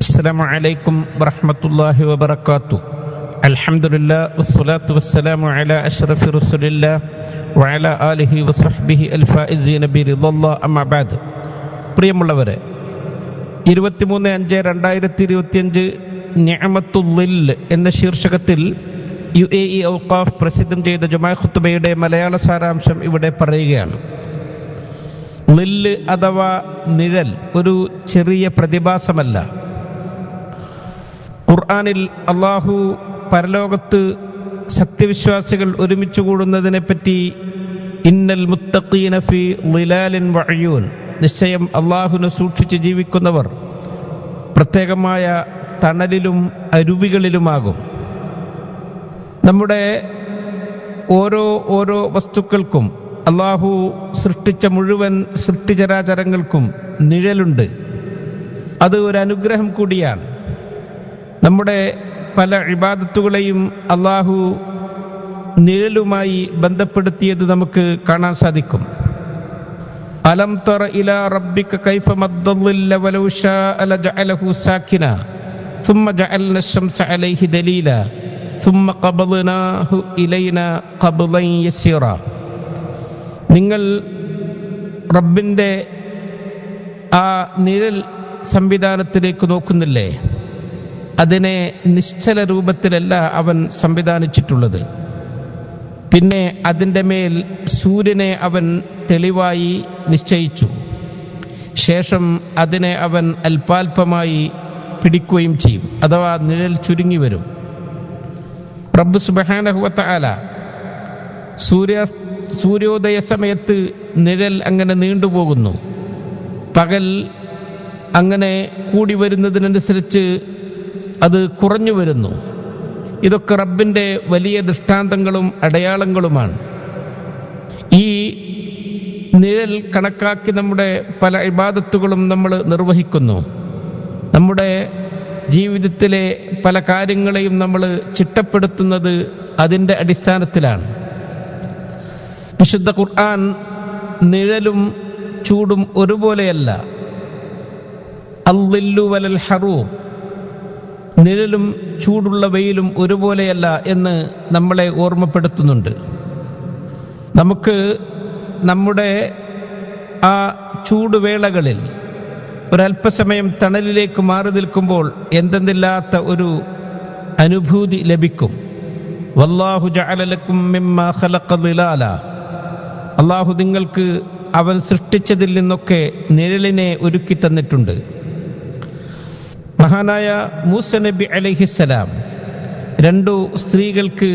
السلام عليكم ورحمة الله وبركاته الحمد لله والصلاة والسلام على أشرف رسول الله وعلى آله وصحبه الفائزين برضا الله أما بعد പ്രിയമുള്ളവരെ ഇരുപത്തിമൂന്ന് അഞ്ച് രണ്ടായിരത്തി ഇരുപത്തിയഞ്ച് ഞാമത്തുല്ലിൽ എന്ന ശീർഷകത്തിൽ യു എ ഇ ഔക്കാഫ് പ്രസിദ്ധം ചെയ്ത ജുമാ ഖുത്തുബയുടെ മലയാള സാരാംശം ഇവിടെ പറയുകയാണ് ലില്ല് അഥവാ നിഴൽ ഒരു ചെറിയ പ്രതിഭാസമല്ല ഖുർആനിൽ അള്ളാഹു പരലോകത്ത് സത്യവിശ്വാസികൾ ഒരുമിച്ച് കൂടുന്നതിനെ പറ്റി ഇന്നൽ മുത്തഖീന ഫി ളിലാലിൻ വഅയൂൻ നിശ്ചയം അള്ളാഹുവിനെ സൂക്ഷിച്ച് ജീവിക്കുന്നവർ പ്രത്യേകമായ തണലിലും അരുവികളിലുമാകും. നമ്മുടെ ഓരോ ഓരോ വസ്തുക്കൾക്കും അള്ളാഹു സൃഷ്ടിച്ച മുഴുവൻ സൃഷ്ടിചരാചരങ്ങൾക്കും നിഴലുണ്ട്. അത് ഒരു അനുഗ്രഹം കൂടിയാണ്. നമ്മുടെ പല ഇബാദത്തുകളെയും അള്ളാഹു നിഴലുമായി ബന്ധപ്പെടുത്തിയത് നമുക്ക് കാണാൻ സാധിക്കും അലം തറ ഇല റബ്ബിക കൈഫ മദ്ദല്ലില്ല വലൗ ശാഅ ലജഅലഹു സാക്കിന ثم جعلنا الشمس عليه دليلا ثم قبضناه إلينا قبضا يسيرا നിങ്ങൾ റബ്ബിൻ്റെ ആ നിഴൽ സംവിധാനത്തിലേക്ക് നോക്കുന്നില്ലേ അതിനെ നിശ്ചല രൂപത്തിലല്ല അവൻ സംവിധാനിച്ചിട്ടുള്ളത്. പിന്നെ അതിന്റെ മേൽ സൂര്യനെ അവൻ തെളിവായി നിശ്ചയിച്ചു. ശേഷം അതിനെ അവൻ അല്പാൽപമായി പിടിക്കുകയും ചെയ്യും അഥവാ നിഴൽ ചുരുങ്ങി വരും. പ്രഭു സുബഹാനഹുവത്ത ആല സൂര്യ സൂര്യോദയ സമയത്ത് നിഴൽ അങ്ങനെ നീണ്ടുപോകുന്നു പകൽ അങ്ങനെ കൂടി വരുന്നതിനനുസരിച്ച് അത് കുറഞ്ഞു വരുന്നു. ഇതൊക്കെ റബ്ബിന്റെ വലിയ ദൃഷ്ടാന്തങ്ങളും അടയാളങ്ങളുമാണ്. ഈ നിഴൽ കണക്കാക്കി നമ്മുടെ പല ഇബാദത്തുകളും നമ്മൾ നിർവഹിക്കുന്നു. നമ്മുടെ ജീവിതത്തിലെ പല കാര്യങ്ങളെയും നമ്മൾ ചിട്ടപ്പെടുത്തുന്നത് അതിന്റെ അടിസ്ഥാനത്തിലാണ്. വിശുദ്ധ ഖുർആൻ നിഴലും ചൂടും ഒരുപോലെയല്ല. അല്ലില്ലു വലൽ ഹറൂർ നിഴലും ചൂടുള്ള വെയിലും ഒരുപോലെയല്ല എന്ന് നമ്മളെ ഓർമ്മപ്പെടുത്തുന്നുണ്ട്. നമുക്ക് നമ്മുടെ ആ ചൂടുവേളകളിൽ ഒരല്പസമയം തണലിലേക്ക് മാറി നിൽക്കുമ്പോൾ എന്തെന്നില്ലാത്ത ഒരു അനുഭൂതി ലഭിക്കും. വല്ലാഹു ജഅലലക്കും ഖലഖ അള്ളാഹു നിങ്ങൾക്ക് അവൻ സൃഷ്ടിച്ചതിൽ നിന്നൊക്കെ നിഴലിനെ ഒരുക്കി തന്നിട്ടുണ്ട് മഹാനായ മൂസ നബി അലഹിസലാം രണ്ടു സ്ത്രീകൾക്ക്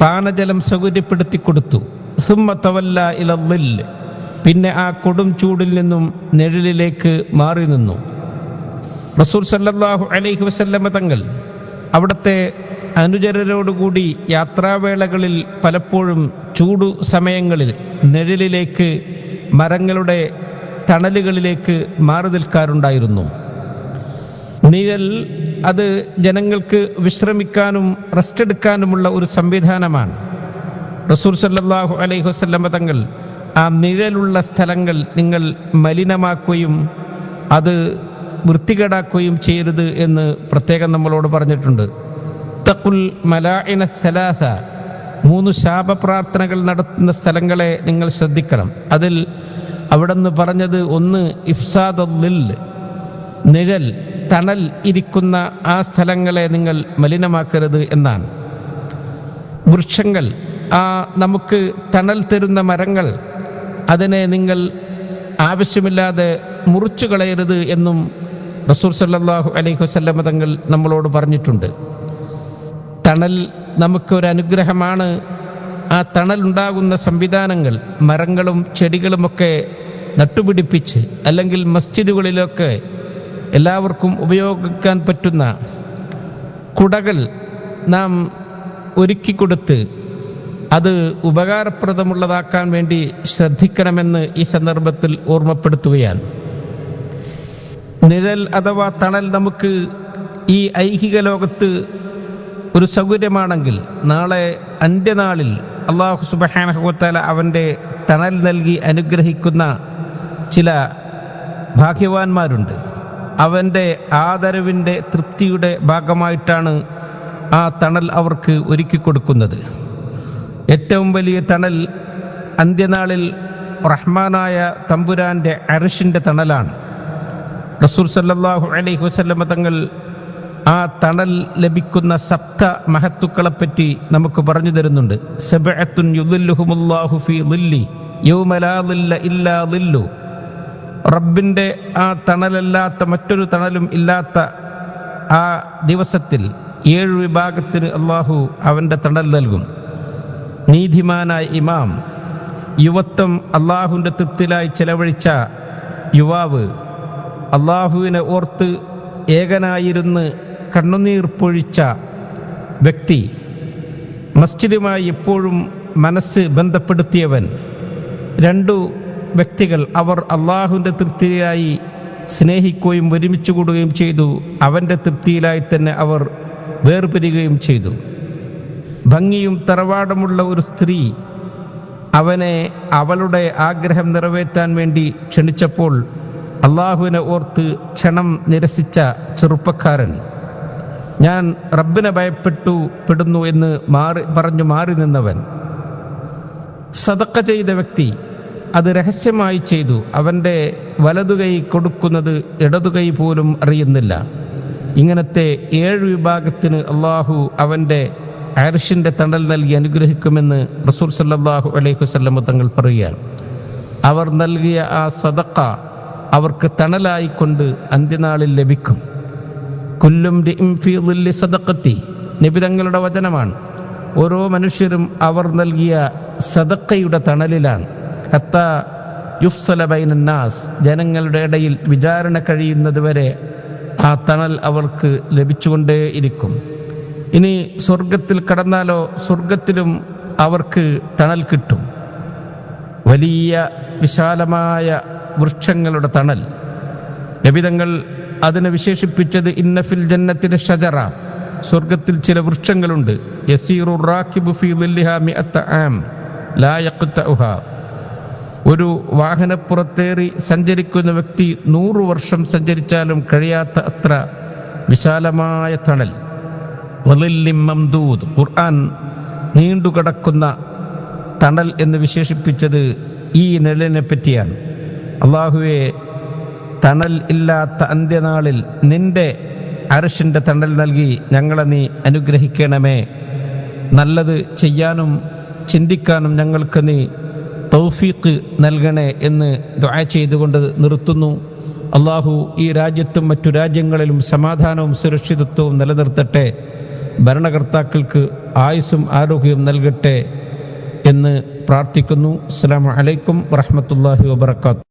പാനജലം സൗകര്യപ്പെടുത്തി കൊടുത്തു. സുമ്മത്തവല്ല തവല്ല ഇലൽ പിന്നെ ആ കൊടും ചൂടിൽ നിന്നും നിഴലിലേക്ക് മാറി നിന്നു. റസൂൽ സല്ലാഹു അലൈഹി വസല്ലമ തങ്ങൾ അവിടുത്തെ അനുചരരോടുകൂടി യാത്രാവേളകളിൽ പലപ്പോഴും ചൂടു സമയങ്ങളിൽ നിഴലിലേക്ക് മരങ്ങളുടെ തണലുകളിലേക്ക് മാറി നിൽക്കാറുണ്ടായിരുന്നു. നിഴൽ അത് ജനങ്ങൾക്ക് വിശ്രമിക്കാനും റെസ്റ്റ് എടുക്കാനുമുള്ള ഒരു സംവിധാനമാണ്. റസൂർ സല്ലാഹു അലൈഹി വസ്ലമ തങ്ങൾ ആ നിഴലുള്ള സ്ഥലങ്ങൾ നിങ്ങൾ മലിനമാക്കുകയും അത് വൃത്തികേടാക്കുകയും ചെയ്യരുത് എന്ന് പ്രത്യേകം നമ്മളോട് പറഞ്ഞിട്ടുണ്ട്. തക്കുൽ മലാഇന സലാസ മൂന്ന് ശാപപ്രാർത്ഥനകൾ നടത്തുന്ന സ്ഥലങ്ങളെ നിങ്ങൾ ശ്രദ്ധിക്കണം. അതിൽ അവിടെ നിന്ന് പറഞ്ഞത് ഒന്ന് ഇഫ്സാദിൽ നിഴൽ തണൽ ഇരിക്കുന്ന ആ സ്ഥലങ്ങളെ നിങ്ങൾ മലിനമാക്കരുത് എന്നാണ്. വൃക്ഷങ്ങൾ ആ നമുക്ക് തണൽ തരുന്ന മരങ്ങൾ അതിനെ നിങ്ങൾ ആവശ്യമില്ലാതെ മുറിച്ചു കളയരുത് എന്നും റസൂർ സല്ലാഹു അലൈഹി വസല്ലമ തങ്ങൾ നമ്മളോട് പറഞ്ഞിട്ടുണ്ട്. തണൽ നമുക്കൊരു അനുഗ്രഹമാണ്. ആ തണൽ ഉണ്ടാകുന്ന സംവിധാനങ്ങൾ മരങ്ങളും ചെടികളുമൊക്കെ നട്ടുപിടിപ്പിച്ച് അല്ലെങ്കിൽ മസ്ജിദുകളിലൊക്കെ എല്ലാവർക്കും ഉപയോഗിക്കാൻ പറ്റുന്ന കുടകൾ നാം ഒരുക്കി കൊടുത്ത് അത് ഉപകാരപ്രദമുള്ളതാക്കാൻ വേണ്ടി ശ്രദ്ധിക്കണമെന്ന് ഈ സന്ദർഭത്തിൽ ഓർമ്മപ്പെടുത്തുകയാണ്. നിഴൽ അഥവാ തണൽ നമുക്ക് ഈ ഐഹിക ലോകത്ത് ഒരു സൗകര്യമാണെങ്കിൽ നാളെ അന്ത്യനാളിൽ അള്ളാഹു സുബഹാനഹുത്താല അവന്റെ തണൽ നൽകി അനുഗ്രഹിക്കുന്ന ചില ഭാഗ്യവാന്മാരുണ്ട്. അവന്റെ ആദരവിന്റെ തൃപ്തിയുടെ ഭാഗമായിട്ടാണ് ആ തണൽ അവർക്ക് ഒരുക്കി കൊടുക്കുന്നത്. ഏറ്റവും വലിയ തണൽ അന്ത്യനാളിൽ റഹ്മാനായ തമ്പുരാന്റെ അരിഷിന്റെ തണലാണ്. റസൂൽ സല്ലാഹു അലൈഹി വസല്ലമ തങ്ങൾ ആ തണൽ ലഭിക്കുന്ന സപ്ത മഹത്തുക്കളെപ്പറ്റി നമുക്ക് പറഞ്ഞു തരുന്നുണ്ട്. റബ്ബിന്റെ ആ തണലല്ലാത്ത മറ്റൊരു തണലും ഇല്ലാത്ത ആ ദിവസത്തിൽ ഏഴ് വിഭാഗത്തിന് അള്ളാഹു അവന്റെ തണൽ നൽകും. നീതിമാനായ ഇമാം യുവത്വം അള്ളാഹുവിന്റെ തൃപ്തിലായി ചെലവഴിച്ച യുവാവ് അള്ളാഹുവിനെ ഓർത്ത് ഏകനായിരുന്ന് കണ്ണുനീർ പൊഴിച്ച വ്യക്തി മസ്ജിദുമായി എപ്പോഴും മനസ്സ് ബന്ധപ്പെടുത്തിയവൻ. രണ്ടു വ്യക്തികൾ അവർ അള്ളാഹുവിന്റെ തൃപ്തിയായി സ്നേഹിക്കുകയും ഒരുമിച്ച് കൂടുകയും ചെയ്തു. അവന്റെ തൃപ്തിയിലായി തന്നെ അവർ വേർപിരിയുകയും ചെയ്തു. ഭംഗിയും തറവാടമുള്ള ഒരു സ്ത്രീ അവനെ അവളുടെ ആഗ്രഹം നിറവേറ്റാൻ വേണ്ടി ക്ഷണിച്ചപ്പോൾ അള്ളാഹുവിനെ ഓർത്ത് ക്ഷണം നിരസിച്ച ചെറുപ്പക്കാരൻ ഞാൻ റബ്ബിനെ ഭയപ്പെട്ടു പെടുന്നു എന്ന് മാറി പറഞ്ഞു മാറി നിന്നവൻ. സതക്ക ചെയ്ത വ്യക്തി അത് രഹസ്യമായി ചെയ്തു. അവന്റെ വലതുകൈ കൊടുക്കുന്നത് ഇടതുകൈ പോലും അറിയുന്നില്ല. ഇങ്ങനത്തെ ഏഴ് വിഭാഗത്തിന് അള്ളാഹു അവന്റെ ആരിഷിന്റെ തണൽ നൽകി അനുഗ്രഹിക്കുമെന്ന് റസൂൽ സല്ലാഹു അലൈഹി വസല്ലമ തങ്ങൾ പറയുകയാണ്. അവർ നൽകിയ ആ സദക്ക അവർക്ക് തണലായിക്കൊണ്ട് അന്ത്യനാളിൽ ലഭിക്കും. കുല്ലും സദക്കത്തി നിബിതങ്ങളുടെ വചനമാണ്. ഓരോ മനുഷ്യരും അവർ നൽകിയ സദക്കയുടെ തണലിലാണ്. ഹത്ത യുഫ്സല ബൈനന്നാസ് ജനങ്ങളുടെ ഇടയിൽ വിചാരണ കഴിയുന്നതുവരെ ആ തണൽ അവർക്ക് ലഭിച്ചുകൊണ്ടേയിരിക്കും ഇനി സ്വർഗത്തിൽ കടന്നാലോ സ്വർഗത്തിലും അവർക്ക് തണൽ കിട്ടും. വലിയ വിശാലമായ വൃക്ഷങ്ങളുടെ തണൽ. ലഭിതങ്ങൾ അതിനെ വിശേഷിപ്പിച്ചത് ഇന്നഫിൽ ജന്നത്തിന് ഷജറ. സ്വർഗത്തിൽ ചില വൃക്ഷങ്ങളുണ്ട്. യസീറു റാക്കിബു ഫി ആം. ലാ യഖ്തഉഹാ. ഒരു വാഹനപ്പുറത്തേറി സഞ്ചരിക്കുന്ന വ്യക്തി നൂറു വർഷം സഞ്ചരിച്ചാലും കഴിയാത്ത അത്ര വിശാലമായ തണൽ. മംദൂദ്. ഖുർആൻ നീണ്ടുകിടക്കുന്ന തണൽ എന്ന് വിശേഷിപ്പിച്ചത് ഈ നിഴലിനെ പറ്റിയാണ്. അള്ളാഹുവെ തണൽ ഇല്ലാത്ത അന്ത്യനാളിൽ നിന്റെ അരശിന്റെ തണൽ നൽകി ഞങ്ങളെ നീ അനുഗ്രഹിക്കണമേ. നല്ലത് ചെയ്യാനും ചിന്തിക്കാനും ഞങ്ങൾക്ക് നീ തൗഫീഖ് നൽകണേ എന്ന് ദുആ ചെയ്തുകൊണ്ട് നിർത്തുന്നു. അള്ളാഹു ഈ രാജ്യത്തും മറ്റു രാജ്യങ്ങളിലും സമാധാനവും സുരക്ഷിതത്വവും നിലനിർത്തട്ടെ. ഭരണകർത്താക്കൾക്ക് ആയുസ്സും ആരോഗ്യവും നൽകട്ടെ എന്ന് പ്രാർത്ഥിക്കുന്നു. അസ്സാം വലൈക്കും വറഹ്മത്തുള്ളാഹി വബർക്കാത്തു